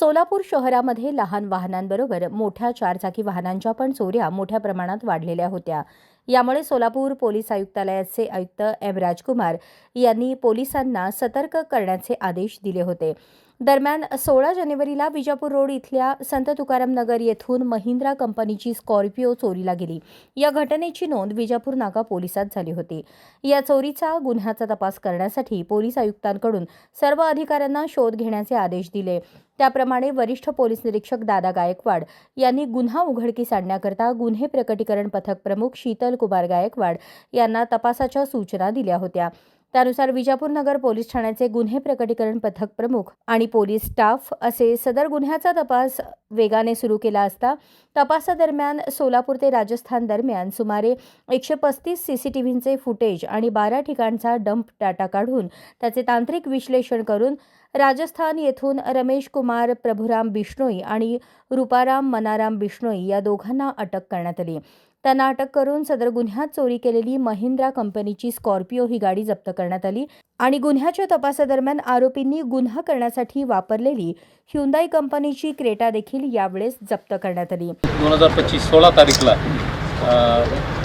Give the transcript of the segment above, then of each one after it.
सोलापूर शहरामध्ये लहान वाहनांबरोबर मोठ्या चारचाकी वाहनांच्या पण चोऱ्या मोठ्या प्रमाणात वाढलेल्या होत्या. यामुळे सोलापूर पोलीस आयुक्तालयाचे आयुक्त एम राजकुमार यांनी पोलिसांना सतर्क करण्याचे आदेश दिले होते. दरम्यान सोळा जानेवारीला विजापूर रोड इथल्या संत तुकाराम नगर येथून महिंद्रा कंपनीची स्कॉर्पिओ चोरीला गेली. या घटनेची नोंद विजापूर नाका पोलिसात झाली होती. या चोरीचा गुन्ह्याचा तपास करण्यासाठी पोलीस आयुक्तांकडून सर्व अधिकाऱ्यांना शोध घेण्याचे आदेश दिले. त्याप्रमाणे वरिष्ठ पोलीस निरीक्षक दादा गायकवाड यांनी गुन्हा उघडकीस आणण्याकरता गुन्हे प्रकटीकरण पथक प्रमुख शीतल कुमार गायकवाड यांना तपासाच्या सूचना दिल्या होत्या. त्यानुसार विजापूर नगर पोलीस ठाण्याचे गुन्हे प्रकटीकरण पथक प्रमुख आणि पोलीस स्टाफ असे सदर गुन्ह्याचा तपास वेगाने सुरू केला असता तपासादरम्यान सोलापूर ते राजस्थान दरम्यान सुमारे एकशे पस्तीस सीसीटीव्हींचे फुटेज आणि बारा ठिकाणचा डंप डाटा काढून त्याचे तांत्रिक विश्लेषण करून राजस्थान येथून रमेश कुमार प्रभुराम बिष्णोई आणि रूपाराम मनाराम बिष्णोई या दोघांना अटक करण्यात आली. त्यांना अटक करून सदर गुन्ह्यात चोरी केलेली महिंद्रा कंपनीची स्कॉर्पिओ ही गाडी जप्त करण्यात आली आणि गुन्ह्याच्या तपासादरम्यान आरोपींनी गुन्हा करण्यासाठी वापरलेली ह्युंदाई कंपनीची क्रेटा देखील यावेळेस जप्त करण्यात आली. दोन हजार पच्चीस सोळा तारीखला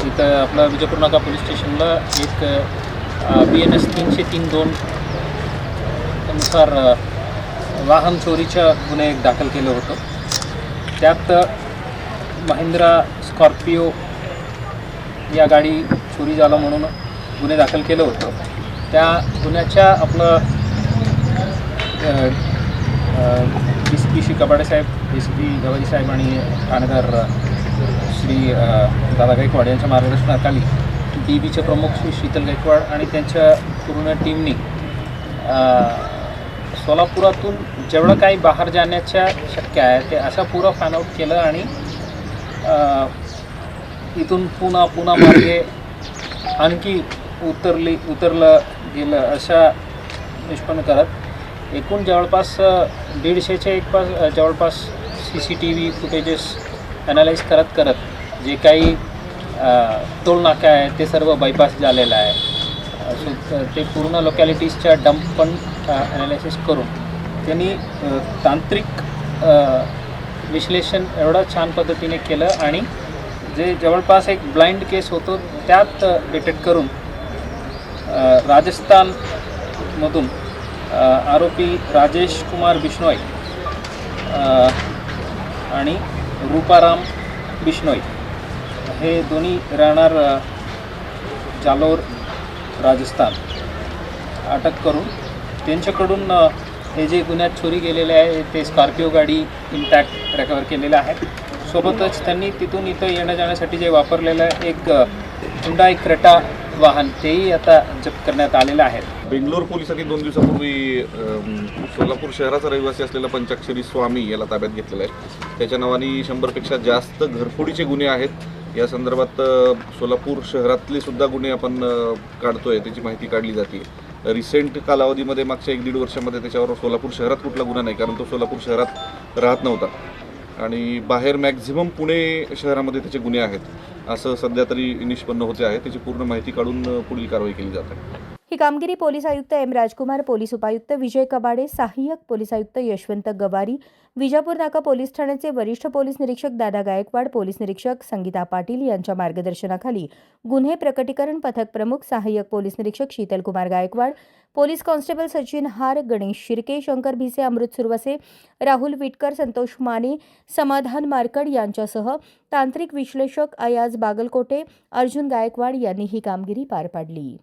इथं आपला विजयपूर नाका पोलीस स्टेशनला एक बी एन एस तीनशे तीन दोन नुसार वाहन चोरीच्या गुन्हे एक दाखल केलं होतं. त्यात महिंद्रा स्कॉर्पिओ या गाडी चोरी झाला म्हणून गुन्हे दाखल केलं होतं. त्या गुन्ह्याच्या आपलं डी सी पी श्री कपाडेसाहेब डी सी पी गवाजीसाहेब आणि ठाणेदार श्री दादा गायकवाड यांच्या मार्गदर्शनाखाली डी बीचे प्रमुख श्री शीतल गायकवाड आणि त्यांच्या पूर्ण टीमनी सोलापुरातून जेवढं काही बाहेर जाण्याच्या शक्य आहे ते असं पुरं फाइंड आउट केलं आणि इथून पुन्हा पुन्हा मार्गे आणखी उतरली उतरलं गेलं अशा निष्पन्न करत. एकूण जवळपास दीडशेच्या एक पास जवळपास C C T V footages analyse करत करत जे काही अ, आहे ते सर्व बायपास झालेलं आहे. सो ते पूर्ण लोकॅलिटीजच्या डंप पण ॲनालिसिस करून त्यांनी तांत्रिक विश्लेषण एवढं छान पद्धतीने केलं आणि जे जवळपास एक ब्लाइंड केस होतो त्यात डिटेक्ट करून राजस्थानमधून आरोपी राजेश कुमार बिश्नोई आणि रूपाराम बिश्नोई हे दोन्ही राहणार जालोर राजस्थान. अटक करून त्यांच्याकडून हे जे गुन्ह्यात चोरी गेलेले आहे ते स्कॉर्पिओ गाडी इंटॅक्ट रिकवर केलेलं आहे सोबतच त्यांनी तिथून इथं येण्या जाण्यासाठी जे वापरलेलं एक हुंडाई क्रेटा वाहन तेही आता जप्त करण्यात आलेलं आहे. बेंगलोर पोलिसांनी दोन दिवसापूर्वी सोलापूर शहराचा रहिवासी असलेला पंचाक्षरी स्वामी याला ताब्यात घेतलेला आहे. त्याच्या नावाने शंभरपेक्षा जास्त घरफोडीचे गुन्हे आहेत. या संदर्भात सोलापूर शहरातले सुद्धा गुन्हे आपण काढतो काढतोय त्याची माहिती काढली जाते. रिसेंट कालावधीमध्ये मागच्या एक दीड वर्षामध्ये त्याच्यावर सोलापूर शहरात कुठला गुन्हा नाही कारण तो सोलापूर शहरात राहत नव्हता. आणि बाहेर मॅक्झिमम पुणे शहरामध्ये त्याचे गुन्हे आहेत. असं सध्या तरी निष्पन्न होते आहे. त्याची पूर्ण माहिती काढून पुढील कारवाई केली जात आहे. ही कामगिरी पोलीस आयुक्त एम राजकुमार पोलीस उपायुक्त विजय कबाडे सहाय्यक पोलीस आयुक्त यशवंत गवारी विजापूर नाका पोलीस ठाण्याचे वरिष्ठ पोलीस निरीक्षक दादा गायकवाड पोलीस निरीक्षक संगीता पाटील यांच्या मार्गदर्शनाखाली गुन्हे प्रकटीकरण पथक प्रमुख सहाय्यक पोलीस निरीक्षक शीतल कुमार गायकवाड पोलीस कॉन्स्टेबल सचिन हार गणेश शिर्के शंकर भिसे अमृत सुरवसे राहुल विटकर संतोष माने समाधान मार्कड यांच्यासह तांत्रिक विश्लेषक अयाज बागलकोटे अर्जुन गायकवाड यांनी ही कामगिरी पार पाडली.